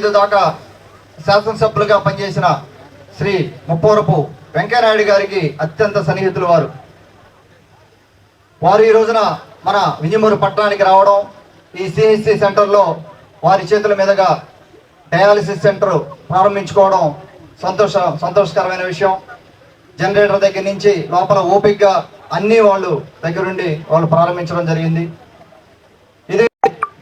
ఐదు దాకా శాసనసభ్యులుగా పనిచేసిన శ్రీ ముప్పవరపు వెంకయ్యనాయుడు గారికి అత్యంత సన్నిహితులు వారు. వారు ఈ రోజున మన వింజమూరు పట్టణానికి రావడం ఈ సిహెచ్సి సెంటర్లో వారి చేతుల మీదుగా డయాలసిస్ సెంటర్ ప్రారంభించుకోవడం సంతోష సంతోషకరమైన విషయం. జనరేటర్ దగ్గర నుంచి లోపల ఓపిక్గా అన్ని వాళ్ళు దగ్గరుండి వాళ్ళు ప్రారంభించడం జరిగింది. ఇది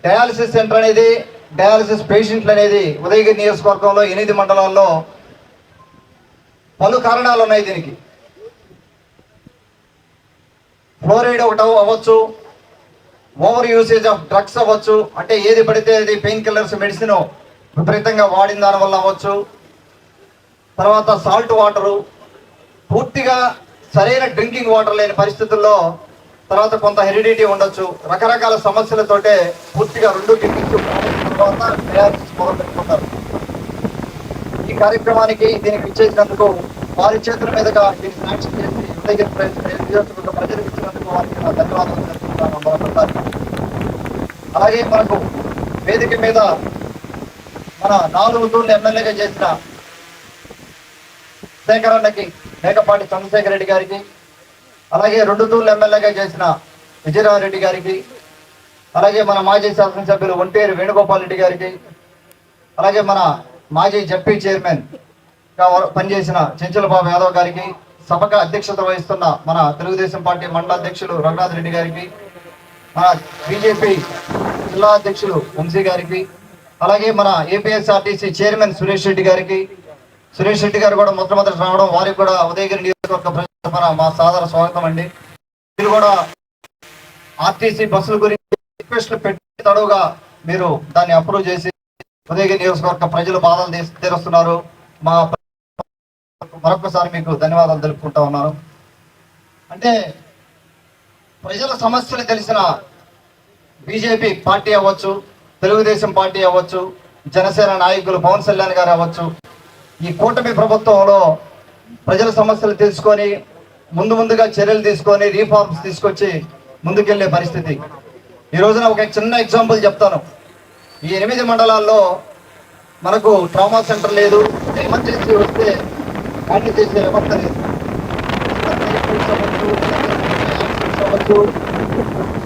డయాలసిస్ సెంటర్ అనేది డయాలసిస్ పేషెంట్లు అనేది ఉదయగిరి నియోజకవర్గంలో ఎనిమిది మండలాల్లో పలు కారణాలు ఉన్నాయి దీనికి. ఫ్లోరైడ్ ఒకటి అవ్వచ్చు ఓవర్ యూసేజ్ ఆఫ్ డ్రగ్స్ అవ్వచ్చు అంటే ఏది పడితే అది పెయిన్ కిల్లర్స్ మెడిసిన్ విపరీతంగా వాడిన దాని వల్ల అవ్వచ్చు. తర్వాత సాల్ట్ వాటరు పూర్తిగా సరైన డ్రింకింగ్ వాటర్ లేని పరిస్థితుల్లో తర్వాత కొంత హెరిడిటీ ఉండొచ్చు. రకరకాల సమస్యలతోటే పూర్తిగా రెండు కిడ్నీస్ తర్వాత డయాలసిస్ మొదలు పెట్టుకుంటారు. ఈ కార్యక్రమానికి దీనికి ఇచ్చేసినందుకు వారి చేతుల మీదుగా దీన్ని శాంక్షన్ చేసి ఉదయగిరి ప్రజలకు ఇచ్చినందుకు వారికి నా ధన్యవాదాలు తెలుపుతున్నాను అలాగే మనకు వేదిక మీద మన నాలుగు తూర్లు ఎమ్మెల్యేగా చేసిన శేఖరన్నకి మేకపాటి చంద్రశేఖర్ రెడ్డి గారికి అలాగే రెండు తూర్లు ఎమ్మెల్యేగా చేసిన విజయరామరెడ్డి గారికి అలాగే మన మాజీ శాసనసభ్యులు ఒంటేరు వేణుగోపాల్ రెడ్డి గారికి అలాగే మన మాజీ జడ్పీ చైర్మన్ పనిచేసిన చెంచలబాబు యాదవ్ గారికి సభకు అధ్యక్షత వహిస్తున్న మన తెలుగుదేశం పార్టీ మండల అధ్యక్షులు రఘునాథ్ రెడ్డి గారికి మన బీజేపీ జిల్లా అధ్యక్షులు వంశీ గారికి అలాగే మన ఏపీఎస్ఆర్టీసీ చైర్మన్ సురేష్ రెడ్డి గారికి సురేష్ రెడ్డి గారు కూడా మొట్టమొదటి రావడం వారికి కూడా ఉదయగిరి నియోజకవర్గ తరఫున మా సాదర స్వాగతం అండి. మీరు కూడా ఆర్టీసీ బస్సుల గురించి రిక్వెస్ట్ పెట్టి తడవుగా మీరు దాన్ని అప్రూవ్ చేసి ఉదయగిరి నియోజకవర్గ ప్రజలు బాధలు తీరుస్తున్నారు. మా మరొకసారి మీకు ధన్యవాదాలు తెలుపుకుంటా ఉన్నాను. అంటే ప్రజల సమస్యలు తెలిసిన బీజేపీ పార్టీ అవ్వచ్చు తెలుగుదేశం పార్టీ అవ్వచ్చు జనసేన నాయకులు పవన్ కళ్యాణ్ గారు అవ్వచ్చు ఈ కూటమి ప్రభుత్వంలో ప్రజల సమస్యలు తెలుసుకొని ముందు ముందుగా చర్యలు తీసుకొని రీఫార్మ్స్ తీసుకొచ్చి ముందుకెళ్ళే పరిస్థితి. ఈ రోజున ఒక చిన్న ఎగ్జాంపుల్ చెప్తాను. ఈ ఎనిమిది మండలాల్లో మనకు ట్రామా సెంటర్ లేదు. ఎమర్జెన్సీ వస్తే హ్యాండిల్ చేసే వ్యవస్థ లేదు. అవ్వచ్చు,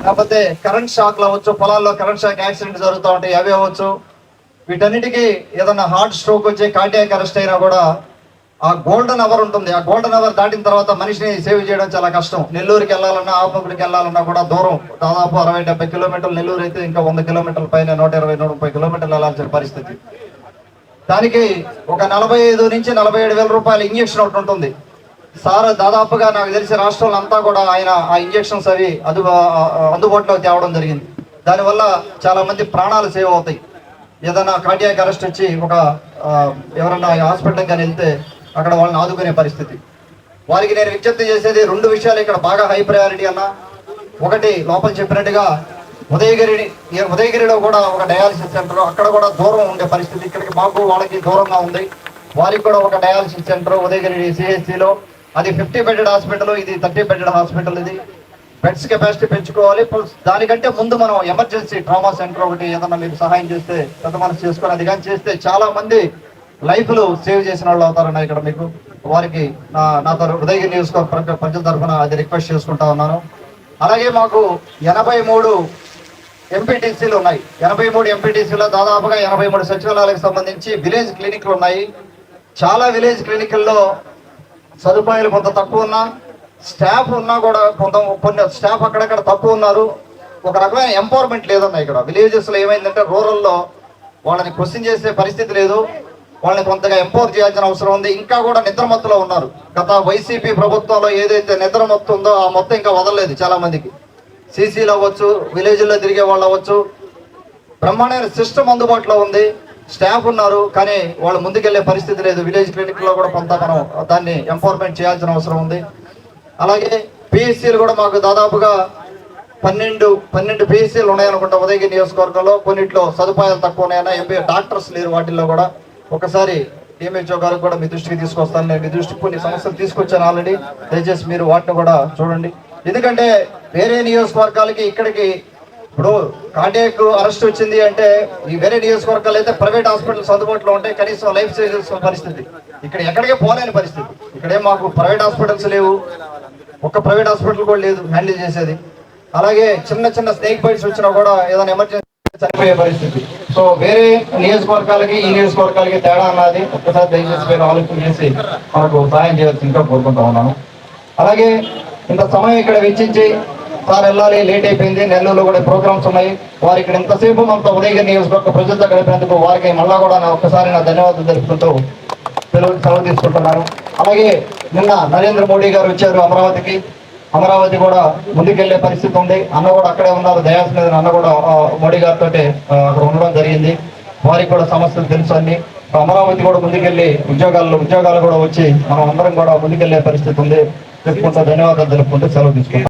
లేకపోతే కరెంట్ షాక్లు అవ్వచ్చు పొలాల్లో కరెంట్ షాక్ యాక్సిడెంట్ జరుగుతూ ఉంటాయి అవి అవ్వచ్చు. వీటన్నిటికీ ఏదన్నా హార్ట్ స్ట్రోక్ వచ్చి కార్డియాక్ అరెస్ట్ అయినా కూడా ఆ గోల్డెన్ అవర్ ఉంటుంది. ఆ గోల్డెన్ అవర్ దాటిన తర్వాత మనిషిని సేవ్ చేయడం చాలా కష్టం. నెల్లూరుకి వెళ్ళాలన్నా ఆపకుడికి వెళ్ళాలన్నా కూడా దూరం. దాదాపు అరవై డెబ్బై కిలోమీటర్లు నెల్లూరు అయితే ఇంకా వంద కిలోమీటర్ల పైన నూట ఇరవై నూట ముప్పై కిలోమీటర్లు వెళ్ళాల్సిన పరిస్థితి. దానికి ఒక నలభై ఐదు నుంచి నలభై ఏడు వేల రూపాయల ఇంజక్షన్ ఒకటి ఉంటుంది. సార్ దాదాపుగా నాకు తెలిసి రాష్ట్రంలో అంతా కూడా ఆయన ఆ ఇంజక్షన్స్ అవి అదు అందుబాటులో తేవడం జరిగింది. దానివల్ల చాలా మంది ప్రాణాలు సేవ్ అవుతాయి. ఏదైనా కార్డియాక్ అరెస్ట్ వచ్చి ఒక ఆ, ఎవరన్నా హాస్పిటల్ కానీ వెళ్తే అక్కడ వాళ్ళని ఆదుకునే పరిస్థితి. వారికి నేను విజ్ఞప్తి చేసేది రెండు విషయాలు ఇక్కడ బాగా హై ప్రయారిటీ అన్న. ఒకటి లోపల చెప్పినట్టుగా ఉదయగిరి ఉదయగిరిలో కూడా ఒక డయాలసిస్ సెంటర్ అక్కడ కూడా దూరం ఉండే పరిస్థితి. ఇక్కడికి మాకు వాళ్ళకి దూరంగా ఉంది. వారికి కూడా ఒక డయాలసిస్ సెంటర్ ఉదయగిరి సిహెచ్సిలో అది ఫిఫ్టీ బెడెడ్ హాస్పిటల్ ఇది థర్టీ బెడెడ్ హాస్పిటల్ ఇది. బెడ్స్ కెపాసిటీ పెంచుకోవాలి. ప్లస్ దానికంటే ముందు మనం ఎమర్జెన్సీ ట్రామా సెంటర్ ఒకటి ఏదన్నా మీరు సహాయం చేస్తే పెద్ద మనసు చేసుకొని అది కానీ చేస్తే చాలా మంది లైఫ్లు సేవ్ చేసిన వాళ్ళు అవుతారన్న ఇక్కడ మీకు వారికి నా నా తరఫు హృదయ నియోజకవర్గ ప్ర- ప్రజల తరఫున అది రిక్వెస్ట్ చేసుకుంటా ఉన్నాను. అలాగే మాకు ఎనభై మూడు ఎంపీటీసీలు ఉన్నాయి. ఎనభై మూడు ఎంపీటీసీలో దాదాపుగా ఎనభై మూడు సచివాలయాలకు సంబంధించి విలేజ్ క్లినిక్లు ఉన్నాయి. చాలా విలేజ్ క్లినిక్ల్లో సదుపాయాలు కొంత తక్కువ ఉన్నా స్టాఫ్ ఉన్నా కూడా కొంత కొన్ని స్టాఫ్ అక్కడక్కడ తక్కువ ఉన్నారు. ఒక రకమైన ఎంపవర్మెంట్ లేదన్నా ఇక్కడ. విలేజెస్లో ఏమైందంటే రూరల్లో వాళ్ళని క్వశ్చన్ చేసే పరిస్థితి లేదు. వాళ్ళని కొంతగా ఎంపవర్ చేయాల్సిన అవసరం ఉంది. ఇంకా కూడా నిద్రమత్తులో ఉన్నారు. గత వైసీపీ ప్రభుత్వంలో ఏదైతే నిద్రమత్తు ఉందో ఆ మొత్తం ఇంకా వదలలేదు చాలా మందికి. సీసీలు అవ్వచ్చు విలేజ్లో తిరిగే వాళ్ళు అవ్వచ్చు. బ్రహ్మాండమైన సిస్టమ్ అందుబాటులో ఉంది. స్టాఫ్ ఉన్నారు కానీ వాళ్ళు ముందుకెళ్ళే పరిస్థితి లేదు. విలేజ్ క్లినిక్లో కూడా కొంత మనం దాన్ని ఎంపవర్మెంట్ చేయాల్సిన అవసరం ఉంది. అలాగే పిఎస్సీలు కూడా మాకు దాదాపుగా పన్నెండు పన్నెండు పిఎస్సీలు ఉన్నాయనుకుంటా ఉదయగిరి నియోజకవర్గంలో. కొన్నిట్లో సదుపాయాలు తక్కువ ఉన్నాయన్నా ఎంపీ డాక్టర్స్ లేరు వాటిల్లో కూడా. ఒకసారి డిఎంహెచ్ఓ గారు కూడా మీ దృష్టికి తీసుకొస్తాను. నేను మీ దృష్టికి కొన్ని సమస్యలు తీసుకొచ్చాను ఆల్రెడీ. దయచేసి మీరు వాటిని కూడా చూడండి. ఎందుకంటే వేరే నియోజకవర్గాలకి ఇక్కడికి ఇప్పుడు కాటేక్ అరెస్ట్ వచ్చింది అంటే ఈ వేరే నియోజకవర్గాలు అయితే ప్రైవేట్ హాస్పిటల్స్ అందుబాటులో ఉంటాయి. కనీసం లైఫ్ సేవ్ పరిస్థితి. ఇక్కడ ఎక్కడికే పోలేని పరిస్థితి. ఇక్కడే మాకు ప్రైవేట్ హాస్పిటల్స్ లేవు. ఒక్క ప్రైవేట్ హాస్పిటల్ కూడా లేదు హ్యాండిల్ చేసేది. అలాగే చిన్న చిన్న స్నేక్ బైట్స్ వచ్చినా కూడా ఏదైనా ఎమర్జెన్సీ చనిపోయే పరిస్థితి. సో వేరే నియోజకవర్గాలకి ఈ నియోజకవర్గాలకి తేడా అన్నది ఒక్కసారి దయచేసి మీరు ఆలోచన చేసి మనకు సహాయం చేయాల్సిందిగా కోరుకుంటా ఉన్నాను. అలాగే ఇంత సమయం ఇక్కడ వెచ్చించి సార్ వెళ్ళాలి లేట్ అయిపోయింది నెల్లూరులో కూడా ప్రోగ్రామ్స్ ఉన్నాయి. వారు ఇక్కడ ఇంతసేపు మనతో ఉదయగిరి నియోజకవర్గ ప్రజలతో గడిపినందుకు వారికి మళ్ళా కూడా నా ఒక్కసారి నా ధన్యవాదాలు తెలుపుకుంటూ సెలవు సెలవు తీసుకుంటున్నాను. అలాగే నిన్న నరేంద్ర మోడీ గారు వచ్చారు అమరావతికి. అమరావతి కూడా ముందుకెళ్ళే పరిస్థితి ఉంది. అన్న కూడా అక్కడే ఉన్నారు. దయాస్ మీద అన్న కూడా మోడీ గారితో అక్కడ ఉండడం జరిగింది. వారికి కూడా సమస్యలు తెలుసు అన్ని. అమరావతి కూడా ముందుకెళ్ళి ఉద్యోగాలు ఉద్యోగాలు కూడా వచ్చి మనం అందరం కూడా ముందుకెళ్ళే పరిస్థితి ఉంది. చెప్పుకుంటూ ధన్యవాదాలు తెలుపుకుంటూ సెలవు తీసుకుంటాం